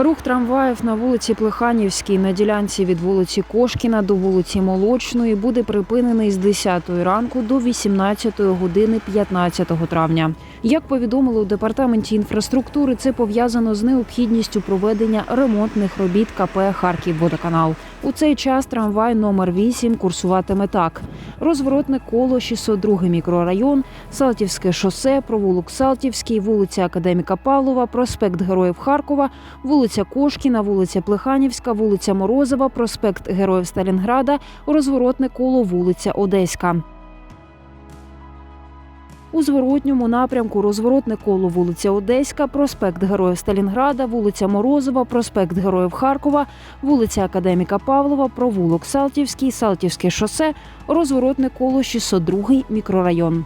Рух трамваїв на вулиці Плеханівській на ділянці від вулиці Кошкіна до вулиці Молочної буде припинений з 10 ранку до 18 години 15 травня. Як повідомили у департаменті інфраструктури, це пов'язано з необхідністю проведення ремонтних робіт КП Харківводоканал. У цей час трамвай номер 8 курсуватиме так: розворотне коло 602 мікрорайон, Салтівське шосе, провулок Салтівський, вулиця Академіка Павлова, проспект Героїв Харкова, вулиця Кошкіна, вулиця Плеханівська, вулиця Морозова, проспект Героїв Сталінграда, розворотне коло вулиця Одеська. У зворотньому напрямку розворотне коло вулиця Одеська, проспект Героїв Сталінграда, вулиця Морозова, проспект Героїв Харкова, вулиця Академіка Павлова, провулок Салтівський, Салтівське шосе, розворотне коло 602 мікрорайон.